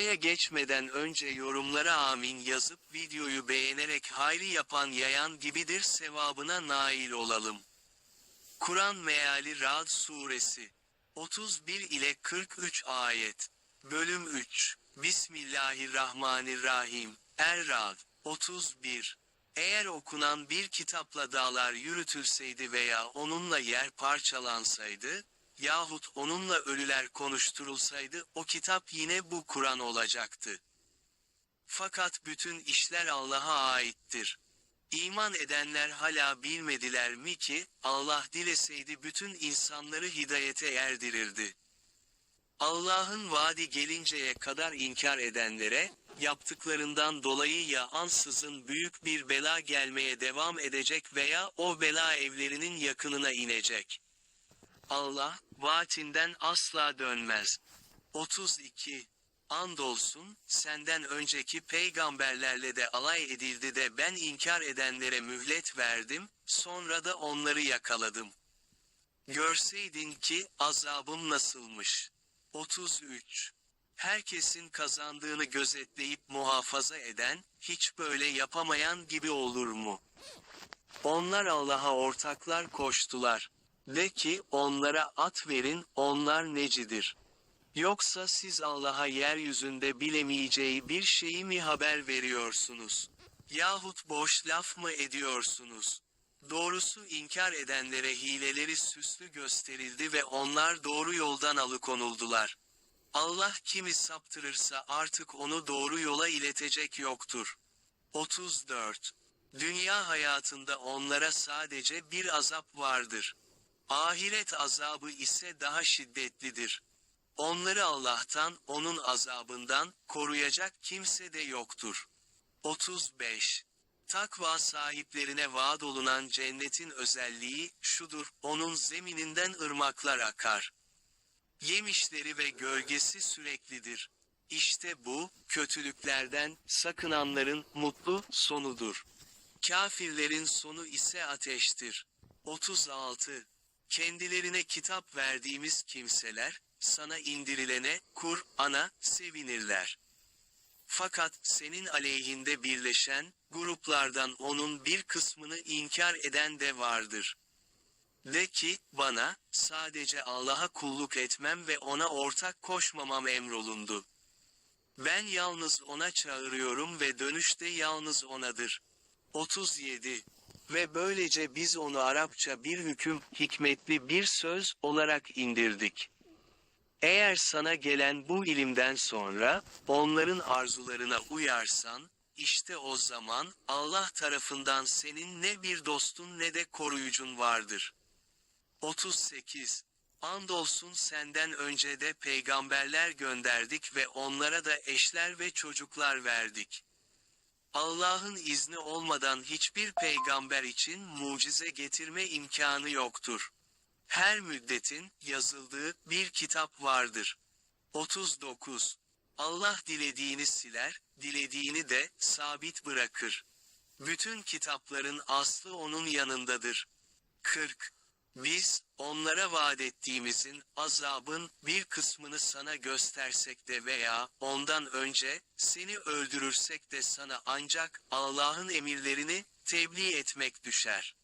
Duaya geçmeden önce yorumlara amin yazıp videoyu beğenerek hayri yapan yayan gibidir sevabına nail olalım. Kur'an Meali Ra'd Suresi 31 ile 43 ayet Bölüm 3 Bismillahirrahmanirrahim. Er-Ra'd 31 Eğer okunan bir kitapla dağlar yürütülseydi veya onunla yer parçalansaydı, yahut onunla ölüler konuşturulsaydı o kitap yine bu Kur'an olacaktı. Fakat bütün işler Allah'a aittir. İman edenler hala bilmediler mi ki, Allah dileseydi bütün insanları hidayete erdirirdi. Allah'ın vaadi gelinceye kadar inkar edenlere, yaptıklarından dolayı ya ansızın büyük bir bela gelmeye devam edecek veya o bela evlerinin yakınına inecek. Allah, vaatinden asla dönmez. 32. Andolsun, senden önceki peygamberlerle de alay edildi de ben inkar edenlere mühlet verdim, sonra da onları yakaladım. Görseydin ki, azabım nasılmış. 33. Herkesin kazandığını gözetleyip muhafaza eden, hiç böyle yapamayan gibi olur mu? Onlar Allah'a ortaklar koştular. De ki, onlara at verin, onlar necidir? Yoksa siz Allah'a yeryüzünde bilemeyeceği bir şeyi mi haber veriyorsunuz? Yahut boş laf mı ediyorsunuz? Doğrusu inkar edenlere hileleri süslü gösterildi ve onlar doğru yoldan alıkonuldular. Allah kimi saptırırsa artık onu doğru yola iletecek yoktur. 34. Dünya hayatında onlara sadece bir azap vardır. Ahiret azabı ise daha şiddetlidir. Onları Allah'tan, onun azabından, koruyacak kimse de yoktur. 35. Takva sahiplerine vaat olunan cennetin özelliği, şudur, onun zemininden ırmaklar akar. Yemişleri ve gölgesi süreklidir. İşte bu, kötülüklerden, sakınanların, mutlu, sonudur. Kafirlerin sonu ise ateştir. 36. Kendilerine kitap verdiğimiz kimseler, sana indirilene, Kur'an'a, sevinirler. Fakat senin aleyhinde birleşen, gruplardan onun bir kısmını inkar eden de vardır. De ki, bana, sadece Allah'a kulluk etmem ve ona ortak koşmamam emrolundu. Ben yalnız ona çağırıyorum ve dönüşte yalnız onadır. 37. Ve böylece biz onu Arapça bir hüküm, hikmetli bir söz olarak indirdik. Eğer sana gelen bu ilimden sonra, onların arzularına uyarsan, işte o zaman, Allah tarafından senin ne bir dostun ne de koruyucun vardır. 38. Andolsun senden önce de peygamberler gönderdik ve onlara da eşler ve çocuklar verdik. Allah'ın izni olmadan hiçbir peygamber için mucize getirme imkanı yoktur. Her müddetin yazıldığı bir kitap vardır. 39. Allah dilediğini siler, dilediğini de sabit bırakır. Bütün kitapların aslı onun yanındadır. 40. Biz, onlara vaat ettiğimizin, azabın, bir kısmını sana göstersek de veya, ondan önce, seni öldürürsek de sana ancak, Allah'ın emirlerini, tebliğ etmek düşer.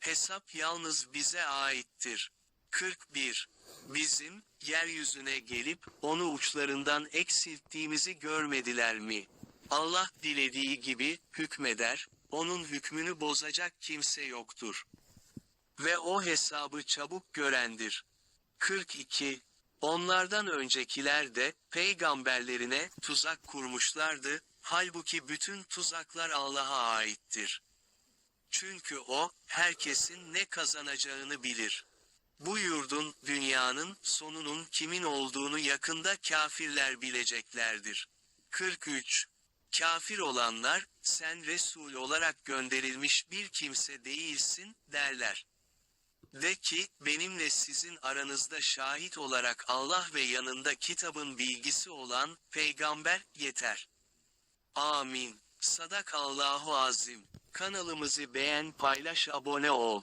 Hesap yalnız bize aittir. 41. Bizim, yeryüzüne gelip, onu uçlarından eksilttiğimizi görmediler mi? Allah dilediği gibi, hükmeder, onun hükmünü bozacak kimse yoktur. Ve o hesabı çabuk görendir. 42. Onlardan öncekiler de, peygamberlerine, tuzak kurmuşlardı, halbuki bütün tuzaklar Allah'a aittir. Çünkü o, herkesin ne kazanacağını bilir. Bu yurdun, dünyanın, sonunun kimin olduğunu yakında kafirler bileceklerdir. 43. Kafir olanlar, sen Resul olarak gönderilmiş bir kimse değilsin, derler. De ki, benimle sizin aranızda şahit olarak Allah ve yanında kitabın bilgisi olan, peygamber, yeter. Amin. Sadak Allahu Azim. Kanalımızı beğen, paylaş, abone ol.